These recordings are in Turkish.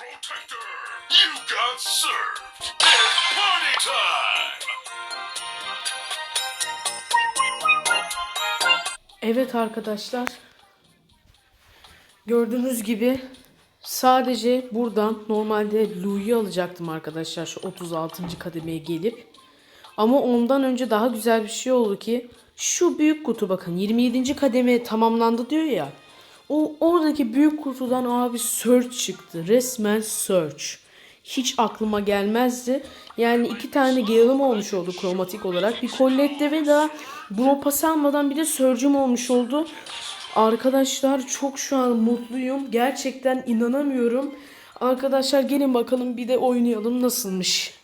Protector, you got served. It's party time. Evet arkadaşlar. Gördüğünüz gibi sadece buradan normalde Louis'i alacaktım arkadaşlar şu 36. kademeye gelip. Ama ondan önce daha güzel bir şey oldu ki şu büyük kutu bakın 27. kademe tamamlandı diyor ya. O oradaki büyük kutudan abi search çıktı. Resmen search. Hiç aklıma gelmezdi. Yani iki tane Gale'ım olmuş oldu kromatik olarak. Bir Colette ve daha Bro pas almadan bir de Surge'üm olmuş oldu. Arkadaşlar çok şu an mutluyum. Gerçekten inanamıyorum. Arkadaşlar gelin bakalım bir de oynayalım nasılmış.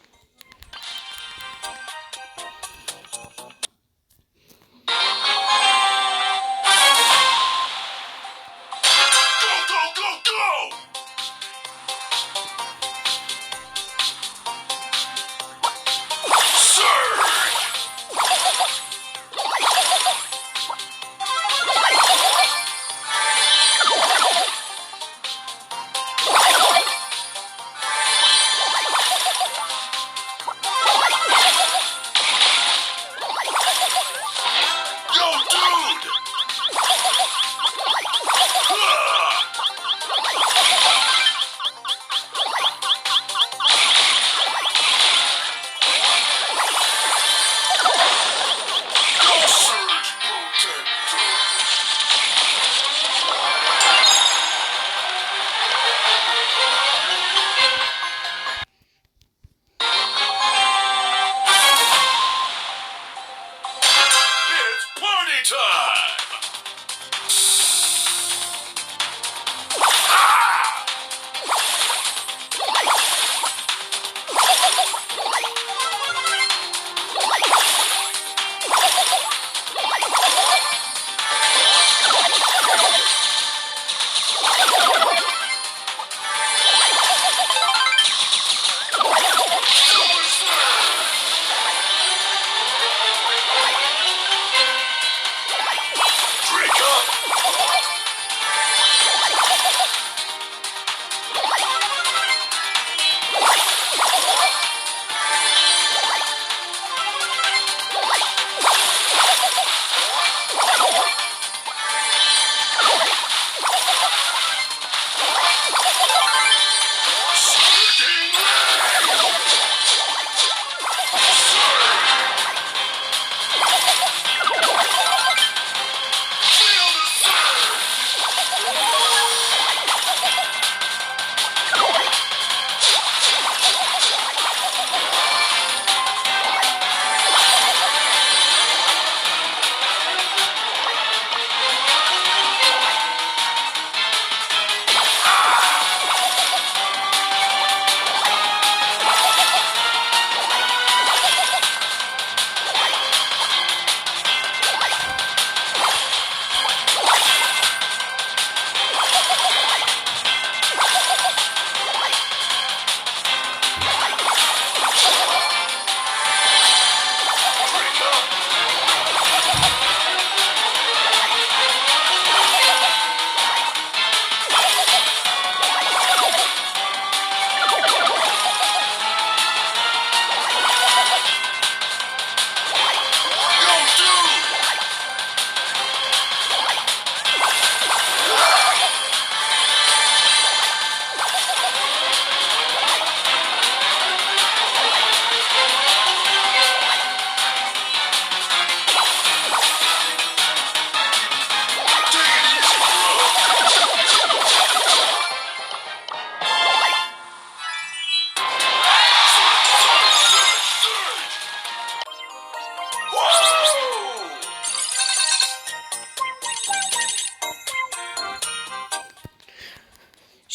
Time!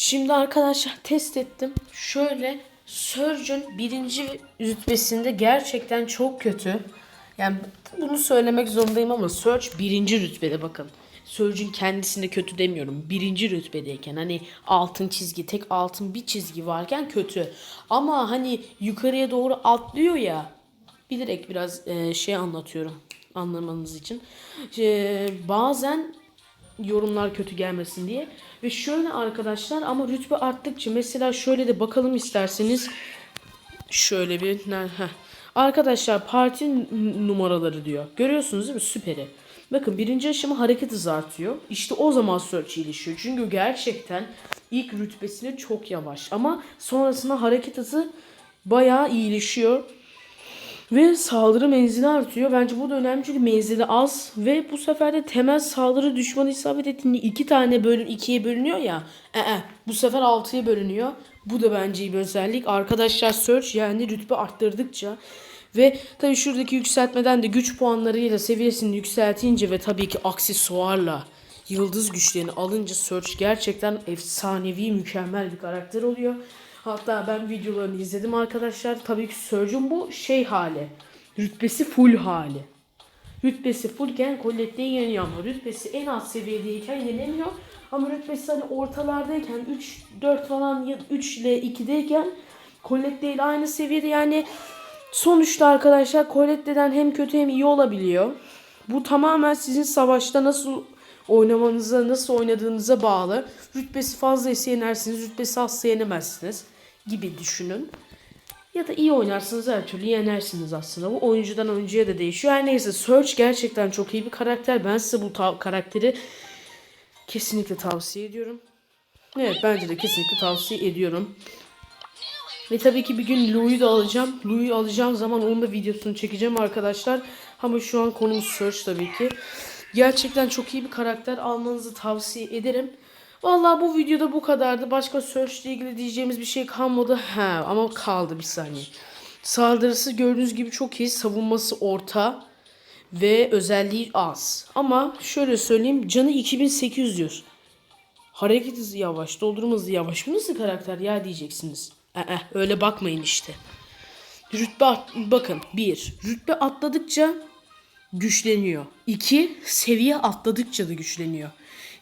Şimdi arkadaşlar test ettim. Şöyle Surge'ün birinci rütbesinde gerçekten çok kötü. Yani bunu söylemek zorundayım ama Surge birinci rütbede bakın. Surge'ün kendisinde kötü demiyorum. Birinci rütbedeyken hani altın çizgi tek altın bir çizgi varken kötü. Ama hani yukarıya doğru atlıyor ya. Bilerek biraz e, şey anlatıyorum anlamanız için. E, bazen yorumlar kötü gelmesin diye. Ve şöyle arkadaşlar ama rütbe arttıkça mesela şöyle de bakalım isterseniz. Şöyle bir heh. Arkadaşlar parti numaraları diyor. Görüyorsunuz değil mi? Süperi. Bakın birinci aşama hareket hızı artıyor. İşte o zaman search iyileşiyor. Çünkü gerçekten ilk rütbesine çok yavaş. Ama sonrasında hareket hızı bayağı iyileşiyor. Ve saldırı menzili artıyor. Bence bu da önemli çünkü menzili az. Ve bu sefer de temel saldırı düşmanı isabet ettiğinde iki tane bölüm ikiye bölünüyor ya. Ee, bu sefer altıya bölünüyor. Bu da bence iyi bir özellik. Arkadaşlar search yani rütbe arttırdıkça ve tabii şuradaki yükseltmeden de güç puanlarıyla seviyesini yükseltince ve tabii ki aksesuarla yıldız güçlerini alınca Search gerçekten efsanevi mükemmel bir karakter oluyor. Hatta ben videolarını izledim arkadaşlar. Tabii ki Surge'un bu şey hali. Rütbesi full hali. Rütbesi fullken Colette'yi yeniyor ama rütbesi en az seviyedeyken yenemiyor. Ama rütbesi hani ortalardayken 3 4 falan ya 3 ile 2'deyken Colette ile aynı seviyede yani sonuçta arkadaşlar Colette'den hem kötü hem iyi olabiliyor. Bu tamamen sizin savaşta nasıl oynamanıza, nasıl oynadığınıza bağlı. Rütbesi fazlaysa yenersiniz, rütbesi azsa yenemezsiniz gibi düşünün. Ya da iyi oynarsınız her türlü yenersiniz aslında. Bu oyuncudan oyuncuya da değişiyor. Her neyse Search gerçekten çok iyi bir karakter. Ben size bu karakteri kesinlikle tavsiye ediyorum. Evet bence de kesinlikle tavsiye ediyorum. Ve tabii ki bir gün Lou'yu da alacağım. Lou'yu alacağım zaman onun da videosunu çekeceğim arkadaşlar. Ama şu an konumuz Search tabii ki. Gerçekten çok iyi bir karakter almanızı tavsiye ederim. Vallahi bu videoda bu kadardı. Başka Search ile ilgili diyeceğimiz bir şey kalmadı. He ama kaldı bir saniye. Saldırısı gördüğünüz gibi çok iyi. Savunması orta ve özelliği az. Ama şöyle söyleyeyim canı 2800 diyor. Hareket hızı yavaş, doldurma hızı yavaş. Bu nasıl karakter ya diyeceksiniz. Ee, öyle bakmayın işte. Rütbe bakın bir rütbe atladıkça güçleniyor. İki seviye atladıkça da güçleniyor.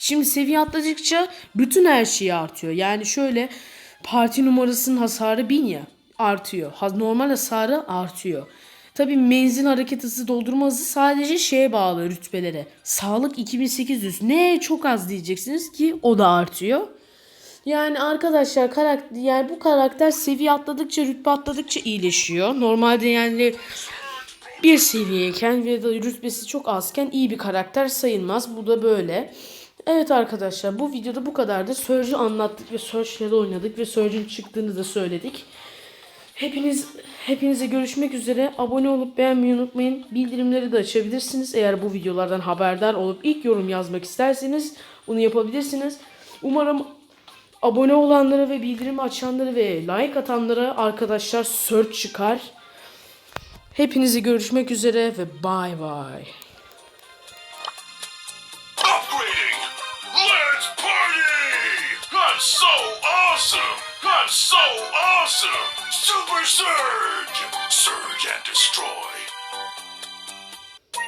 Şimdi seviye atladıkça bütün her şey artıyor. Yani şöyle parti numarasının hasarı 1000 ya artıyor. Normal hasarı artıyor. Tabi menzil hareket hızı doldurma hızı sadece şeye bağlı rütbelere. Sağlık 2800. Ne çok az diyeceksiniz ki o da artıyor. Yani arkadaşlar karakter yani bu karakter seviye atladıkça rütbe atladıkça iyileşiyor. Normalde yani bir seviyeyken ve rütbesi çok azken iyi bir karakter sayılmaz. Bu da böyle. Evet arkadaşlar bu videoda bu kadardı. Surge'ü anlattık ve Surge'le de oynadık ve Surge'ün çıktığını da söyledik. Hepiniz hepinize görüşmek üzere. Abone olup beğenmeyi unutmayın. Bildirimleri de açabilirsiniz. Eğer bu videolardan haberdar olup ilk yorum yazmak isterseniz bunu yapabilirsiniz. Umarım abone olanlara ve bildirimi açanlara ve like atanlara arkadaşlar search çıkar. Hepinize görüşmek üzere ve bye bye. So awesome! I'm so awesome! Super Surge! Surge and destroy!